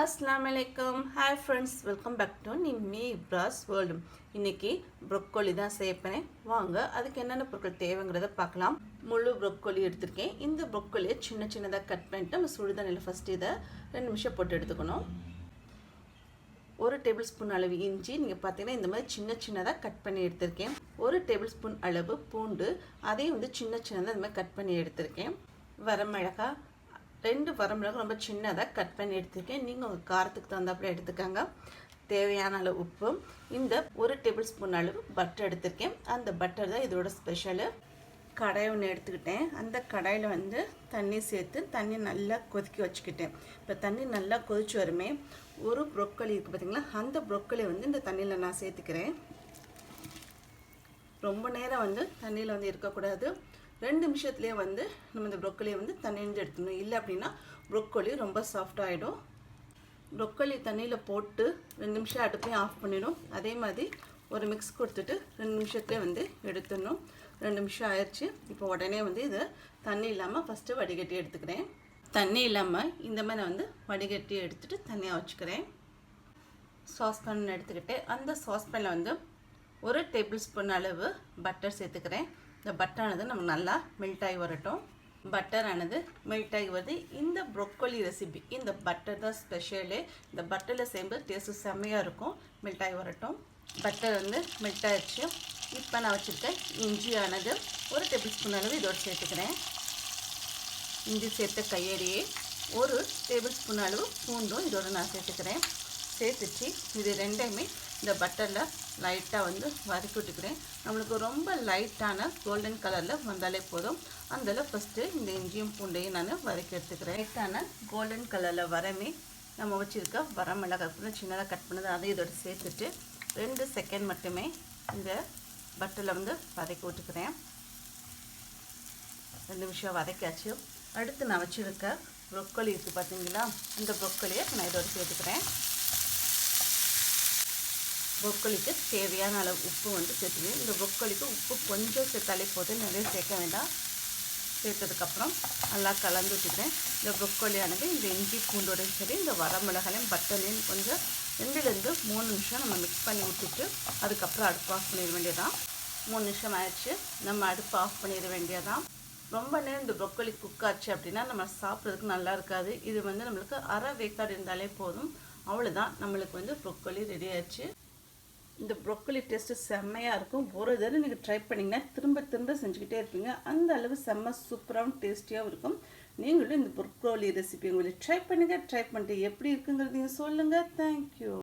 அஸ்லாம் வலைக்கம் hi friends welcome back to Nimmi Pras world இன்றைக்கி ப்ரொக்கோலி தான் சேர்ப்பேன் வாங்க அதுக்கு என்னென்ன பொருட்கள் தேவைங்கிறத பார்க்கலாம். முழு ப்ரொக்கோலி எடுத்திருக்கேன். இந்த ப்ரொக்கோலியை சின்ன சின்னதாக கட் பண்ணிட்டு நம்ம சுடுதண்ணியில் ஃபஸ்ட்டு இதை ரெண்டு நிமிஷம் போட்டு எடுத்துக்கணும். ஒரு டேபிள் ஸ்பூன் அளவு இஞ்சி நீங்கள் பார்த்தீங்கன்னா இந்த மாதிரி சின்ன சின்னதாக கட் பண்ணி எடுத்திருக்கேன். ஒரு டேபிள் ஸ்பூன் அளவு பூண்டு அதையும் வந்து சின்ன சின்னதாக இந்த மாதிரி கட் பண்ணி எடுத்திருக்கேன். வரமிளகா ரெண்டு வரமிளகு ரொம்ப சின்னதாக கட் பண்ணி எடுத்துருக்கேன். நீங்கள் உங்கள் காரத்துக்கு தகுந்தாப்புல எடுத்துக்கோங்க. தேவையான அளவு உப்பு. இந்த ஒரு டேபிள் ஸ்பூன் அளவு பட்டர் எடுத்திருக்கேன். அந்த பட்டர் தான் இதோட ஸ்பெஷலு கடாய் ஒன்று எடுத்துக்கிட்டேன். அந்த கடாயில் வந்து தண்ணி சேர்த்து தண்ணி நல்லா கொதிக்க வச்சுக்கிட்டேன். இப்போ தண்ணி நல்லா கொதிச்சு வருமே ஒரு ப்ரொக்கலி இருக்குது பார்த்திங்களா அந்த ப்ரொக்கலி வந்து இந்த தண்ணியில் நான் சேர்த்துக்கிறேன். ரொம்ப நேரம் வந்து தண்ணியில் வந்து இருக்கக்கூடாது. ரெண்டு நிமிஷத்துலேயே வந்து நம்ம இந்த ப்ரொக்கலியை வந்து தண்ணிந்து எடுத்துடணும். இல்லை அப்படின்னா ப்ரொக்கோலி ரொம்ப சாஃப்டாகிடும் ப்ரொக்கோலி தண்ணியில் போட்டு ரெண்டு நிமிஷம் அடுப்பையும் ஆஃப் பண்ணிடும் அதே மாதிரி ஒரு மிக்ஸ் கொடுத்துட்டு ரெண்டு நிமிஷத்துலேயே வந்து எடுத்துடணும். ரெண்டு நிமிஷம் ஆயிடுச்சு. இப்போ உடனே வந்து இதை தண்ணி இல்லாமல் ஃபஸ்ட்டு வடிகட்டி எடுத்துக்கிறேன். தண்ணி இல்லாமல் இந்த மாதிரி நான் வந்து வடிகட்டி எடுத்துகிட்டு தனியாக வச்சுக்கிறேன். சாஸ்பேன் எடுத்துக்கிட்டு அந்த சாஸ்பேனில் வந்து ஒரு டேபிள் ஸ்பூன் அளவு பட்டர் சேர்த்துக்கிறேன். இந்த பட்டரானது நமக்கு நல்லா மெல்ட் ஆகி வரட்டும். பட்டர் ஆனது மெல்ட் ஆகி வருது. இந்த ப்ரொக்கோலி ரெசிபி இந்த பட்டர் தான் ஸ்பெஷலு இந்த பட்டரில் சேர்ந்து டேஸ்ட்டு செம்மையாக இருக்கும். மெல்ட் ஆகி வரட்டும். பட்டர் வந்து மெல்ட் ஆகிடுச்சு இப்போ நான் வச்சுருக்கேன் இஞ்சியானது ஒரு டேபிள் ஸ்பூன் அளவு இதோடு சேர்த்துக்கிறேன். இஞ்சி சேர்த்த கையடியே ஒரு டேபிள் ஸ்பூன் அளவு பூண்டும் இதோட நான் சேர்த்துக்கிறேன். சேர்த்துச்சு. இது ரெண்டையுமே இந்த பட்டரில் லைட்டாக வந்து வதக்கி விட்டுக்கிறேன். நம்மளுக்கு ரொம்ப லைட்டான கோல்டன் கலரில் வந்தாலே போதும். அதில் ஃபஸ்ட்டு இந்த இஞ்சியும் பூண்டையும் நான் வதக்கி எடுத்துக்கிறேன். லைட்டான கோல்டன் கலரில் வரமே நம்ம வச்சுருக்க வரமிளகாய் கூட சின்னதாக கட் பண்ணது அதை இதோட சேர்த்துட்டு ரெண்டு செகண்ட் மட்டுமே இந்த பட்டரில் வந்து வதக்கி விட்டுக்கிறேன். ரெண்டு நிமிஷம் வதக்காச்சு அடுத்து நான் வச்சுருக்க ப்ரொக்கோலி இருக்குது பார்த்தீங்களா இந்த ப்ரொக்கோலியை நான் இதோட சேர்த்துக்கிறேன். ப்ரொக்கோலிக்கு தேவையான அளவு உப்பு வந்து சேர்த்துக்கணும். இந்த ப்ரொக்கோலிக்கு உப்பு கொஞ்சம் சேர்த்தாலே போதும் நிறைய சேர்க்க வேண்டாம். சேர்த்ததுக்கப்புறம் நல்லா கலந்து விட்டுக்கிறேன். இந்த ப்ரொக்கோலியானது இந்த இஞ்சி பூண்டோடையும் சரி இந்த வரமிளகாலையும் பட்டனையும் கொஞ்சம் ரெண்டுலேருந்து மூணு நிமிஷம் நம்ம மிக்ஸ் பண்ணி விட்டுட்டு அதுக்கப்புறம் அடுப்பு ஆஃப் பண்ணிட வேண்டியதான் மூணு நிமிஷம் ஆயிடுச்சு. நம்ம அடுப்பு ஆஃப் பண்ணிட வேண்டியதான் ரொம்ப நேரம் இந்த ப்ரொக்கோலி குக் ஆச்சு அப்படின்னா நம்ம சாப்பிட்றதுக்கு நல்லா இருக்காது. இது வந்து நம்மளுக்கு அரை வேக்காடு இருந்தாலே போதும். அவ்வளோதான் நம்மளுக்கு வந்து ப்ரொக்கோலி ரெடி ஆச்சு இந்த ப்ரொக்கோலி டேஸ்ட்டு செம்மையாக இருக்கும். ஒரு தடவை நீங்கள் ட்ரை பண்ணிங்கன்னா திரும்ப திரும்ப செஞ்சுக்கிட்டே இருப்பீங்க. அந்த அளவு செம்ம சூப்பராகவும் டேஸ்டியாகவும் இருக்கும். நீங்களும் இந்த ப்ரொக்கோலி ரெசிபி உங்களுக்கு ட்ரை பண்ணுங்கள் ட்ரை பண்ணிட்டு எப்படி இருக்குங்கிறதையும் சொல்லுங்கள் தேங்க்யூ